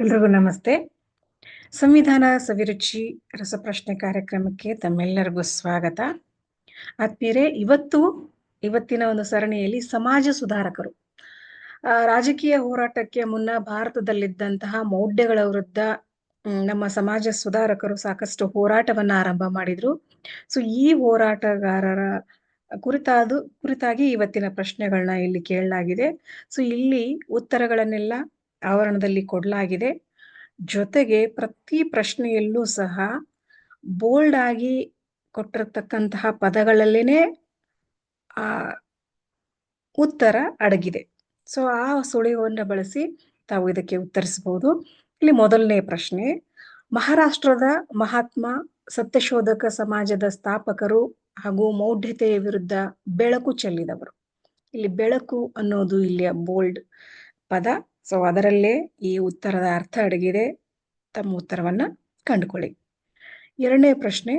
ಎಲ್ರಿಗೂ ನಮಸ್ತೆ. ಸಂವಿಧಾನ ಸವಿರುಚಿ ರಸಪ್ರಶ್ನೆ ಕಾರ್ಯಕ್ರಮಕ್ಕೆ ತಮ್ಮೆಲ್ಲರಿಗೂ ಸ್ವಾಗತ. ಆತ್ಮೀಯರೇ, ಇವತ್ತು, ಇವತ್ತಿನ ಒಂದು ಸರಣಿಯಲ್ಲಿ ಸಮಾಜ ಸುಧಾರಕರು. ರಾಜಕೀಯ ಹೋರಾಟಕ್ಕೆ ಮುನ್ನ ಭಾರತದಲ್ಲಿದ್ದಂತಹ ಮೌಢ್ಯಗಳ ವಿರುದ್ಧ ನಮ್ಮ ಸಮಾಜ ಸುಧಾರಕರು ಸಾಕಷ್ಟು ಹೋರಾಟವನ್ನ ಆರಂಭ ಮಾಡಿದ್ರು. ಸೊ, ಈ ಹೋರಾಟಗಾರರ ಕುರಿತಾದ, ಕುರಿತಾಗಿ ಇವತ್ತಿನ ಪ್ರಶ್ನೆಗಳನ್ನ ಇಲ್ಲಿ ಕೇಳಲಾಗಿದೆ. ಸೊ, ಇಲ್ಲಿ ಉತ್ತರಗಳನ್ನೆಲ್ಲ ಆವರಣದಲ್ಲಿ ಕೊಡಲಾಗಿದೆ. ಜೊತೆಗೆ ಪ್ರತಿ ಪ್ರಶ್ನೆಯಲ್ಲೂ ಸಹ ಬೋಲ್ಡ್ ಆಗಿ ಕೊಟ್ಟಿರತಕ್ಕಂತಹ ಪದಗಳಲ್ಲೇನೆ, ಆ, ಉತ್ತರ ಅಡಗಿದೆ. ಸೊ ಆ ಸುಳಿವನ್ನು ಬಳಸಿ ತಾವು ಇದಕ್ಕೆ ಉತ್ತರಿಸಬಹುದು. ಇಲ್ಲಿ ಮೊದಲನೇ ಪ್ರಶ್ನೆ, ಮಹಾರಾಷ್ಟ್ರದ ಮಹಾತ್ಮ ಸತ್ಯಶೋಧಕ ಸಮಾಜದ ಸ್ಥಾಪಕರು ಹಾಗೂ ಮೌಢ್ಯತೆಯ ವಿರುದ್ಧ ಬೆಳಕು ಚೆಲ್ಲಿದವರು. ಇಲ್ಲಿ ಬೆಳಕು ಅನ್ನೋದು ಇಲ್ಲಿಯ ಬೋಲ್ಡ್ ಪದ. ಸೊ ಅದರಲ್ಲೇ ಈ ಉತ್ತರದ ಅರ್ಥ ಅಡಗಿದೆ. ತಮ್ಮ ಉತ್ತರವನ್ನ ಕಂಡುಕೊಳ್ಳಿ. ಎರಡನೇ ಪ್ರಶ್ನೆ,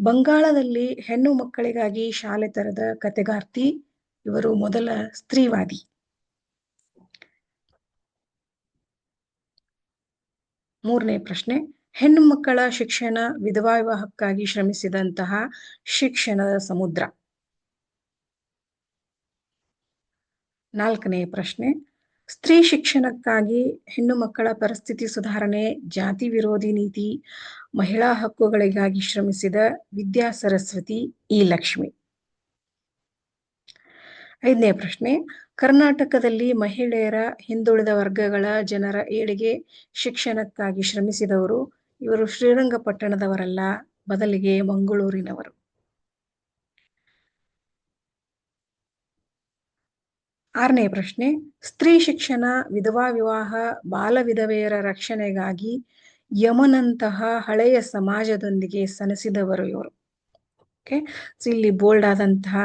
ಬಂಗಾಳದಲ್ಲಿ ಹೆಣ್ಣು ಮಕ್ಕಳಿಗಾಗಿ ಶಾಲೆ ತರದ ಕತೆಗಾರ್ತಿ ಇವರು ಮೊದಲ ಸ್ತ್ರೀವಾದಿ. ಮೂರನೇ ಪ್ರಶ್ನೆ, ಹೆಣ್ಣು ಮಕ್ಕಳ ಶಿಕ್ಷಣ ವಿಧವಾ ವಿವಾಹಕ್ಕಾಗಿ ಶ್ರಮಿಸಿದಂತಹ ಶಿಕ್ಷಣದ ಸಮುದ್ರ. ನಾಲ್ಕನೇ ಪ್ರಶ್ನೆ ಸ್ತ್ರೀ ಶಿಕ್ಷಣಕ್ಕಾಗಿ ಹೆಣ್ಣು ಮಕ್ಕಳ ಪರಿಸ್ಥಿತಿ ಸುಧಾರಣೆ, ಜಾತಿ ವಿರೋಧಿ ನೀತಿ, ಮಹಿಳಾ ಹಕ್ಕುಗಳಿಗಾಗಿ ಶ್ರಮಿಸಿದ ವಿದ್ಯಾ ಸರಸ್ವತಿ ಇ ಲಕ್ಷ್ಮಿ. ಐದನೇ ಪ್ರಶ್ನೆ, ಕರ್ನಾಟಕದಲ್ಲಿ ಮಹಿಳೆಯರ ಹಿಂದುಳಿದ ವರ್ಗಗಳ ಜನರ ಏಳಿಗೆ ಶಿಕ್ಷಣಕ್ಕಾಗಿ ಶ್ರಮಿಸಿದವರು ಇವರು ಶ್ರೀರಂಗಪಟ್ಟಣದವರಲ್ಲ, ಬದಲಿಗೆ ಮಂಗಳೂರಿನವರು. ಆರನೇ ಪ್ರಶ್ನೆ, ಸ್ತ್ರೀ ಶಿಕ್ಷಣ ವಿಧವಾ ವಿವಾಹ ಬಾಲ ವಿಧವೆಯರ ರಕ್ಷಣೆಗಾಗಿ ಯಮನಂತಹ ಹಳೆಯ ಸಮಾಜದೊಂದಿಗೆ ಸನಸಿದವರು ಇವರು. ಓಕೆ ಇಲ್ಲಿ ಬೋಲ್ಡ್ ಆದಂತಹ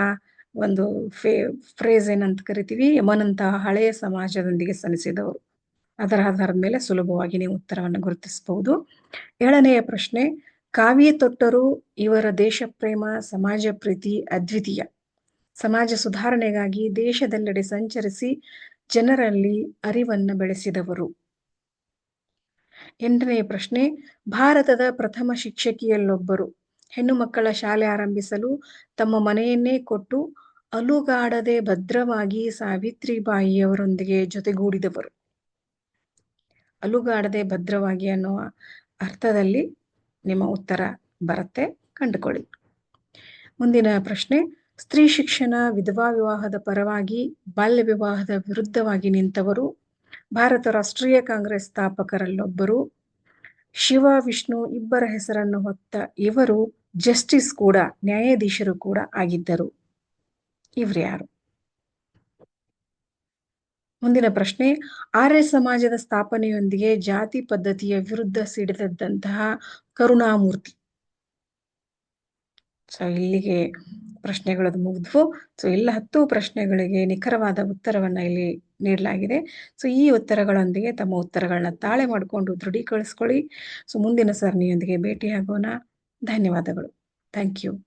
ಒಂದು ಫೇ ಫ್ರೇಸ್ ಏನಂತ ಕರಿತೀವಿ? ಯಮನಂತಹ ಹಳೆಯ ಸಮಾಜದೊಂದಿಗೆ ಸನಿಸಿದವರು ಅದರ ಆಧಾರದ ಮೇಲೆ ಸುಲಭವಾಗಿ ನೀವು ಉತ್ತರವನ್ನು ಗುರುತಿಸಬಹುದು. ಏಳನೆಯ ಪ್ರಶ್ನೆ, ಕಾವ್ಯ ತೊಟ್ಟರು ಇವರ ದೇಶ ಪ್ರೇಮ ಸಮಾಜ ಪ್ರೀತಿ, ಅದ್ವಿತೀಯ. ಸಮಾಜ ಸುಧಾರಣೆಗಾಗಿ ದೇಶದೆಲ್ಲೆಡೆ ಸಂಚರಿಸಿ ಜನರಲ್ಲಿ ಅರಿವನ್ನು ಬೆಳೆಸಿದವರು. ಎಂಟನೆಯ ಪ್ರಶ್ನೆ, ಭಾರತದ ಪ್ರಥಮ ಶಿಕ್ಷಕಿಯಲ್ಲೊಬ್ಬರು. ಹೆಣ್ಣು ಮಕ್ಕಳ ಶಾಲೆ ಆರಂಭಿಸಲು ತಮ್ಮ ಮನೆಯನ್ನೇ ಕೊಟ್ಟು ಅಲುಗಾಡದೆ ಭದ್ರವಾಗಿ ಸಾವಿತ್ರಿಬಾಯಿಯವರೊಂದಿಗೆ ಜೊತೆಗೂಡಿದವರು. ಅಲುಗಾಡದೆ ಭದ್ರವಾಗಿ ಅನ್ನುವ ಅರ್ಥದಲ್ಲಿ ನಿಮ್ಮ ಉತ್ತರ ಬರುತ್ತೆ, ಕಂಡುಕೊಳ್ಳಿ. ಮುಂದಿನ ಪ್ರಶ್ನೆ ಸ್ತ್ರೀ ಶಿಕ್ಷಣ, ವಿಧವಾ ವಿವಾಹದ ಪರವಾಗಿ ಬಾಲ್ಯ ವಿವಾಹದ ವಿರುದ್ಧವಾಗಿ ನಿಂತವರು, ಭಾರತ ರಾಷ್ಟ್ರೀಯ ಕಾಂಗ್ರೆಸ್ ಸ್ಥಾಪಕರಲ್ಲೊಬ್ಬರು, ಶಿವ, ವಿಷ್ಣು ಇಬ್ಬರ ಹೆಸರನ್ನು ಹೊತ್ತ ಇವರು ಜಸ್ಟಿಸ್ ಕೂಡ, ನ್ಯಾಯಾಧೀಶರು ಕೂಡ ಆಗಿದ್ದರು. ಇವ್ರು ಯಾರು? ಮುಂದಿನ ಪ್ರಶ್ನೆ, ಆರ್ಯ ಸಮಾಜದ ಸ್ಥಾಪನೆಯೊಂದಿಗೆ ಜಾತಿ ಪದ್ಧತಿಯ ವಿರುದ್ಧ ಸಿಡಿದದ್ದಂತಹ ಕರುಣಾಮೂರ್ತಿ. ಸೊ ಇಲ್ಲಿಗೆ ಪ್ರಶ್ನೆಗಳದ್ದು ಮುಗಿದ್ವು. ಸೊ ಎಲ್ಲ ಹತ್ತು ಪ್ರಶ್ನೆಗಳಿಗೆ ನಿಖರವಾದ ಉತ್ತರವನ್ನು ಇಲ್ಲಿ ನೀಡಲಾಗಿದೆ. ಸೊ ಈ ಉತ್ತರಗಳೊಂದಿಗೆ ತಮ್ಮ ಉತ್ತರಗಳನ್ನ ತಾಳೆ ಮಾಡಿಕೊಂಡು ದೃಢೀಕರಿಸ್ಕೊಳ್ಳಿ. ಸೊ ಮುಂದಿನ ಸರಣಿಯೊಂದಿಗೆ ಭೇಟಿಯಾಗೋಣ. ಧನ್ಯವಾದಗಳು. Thank you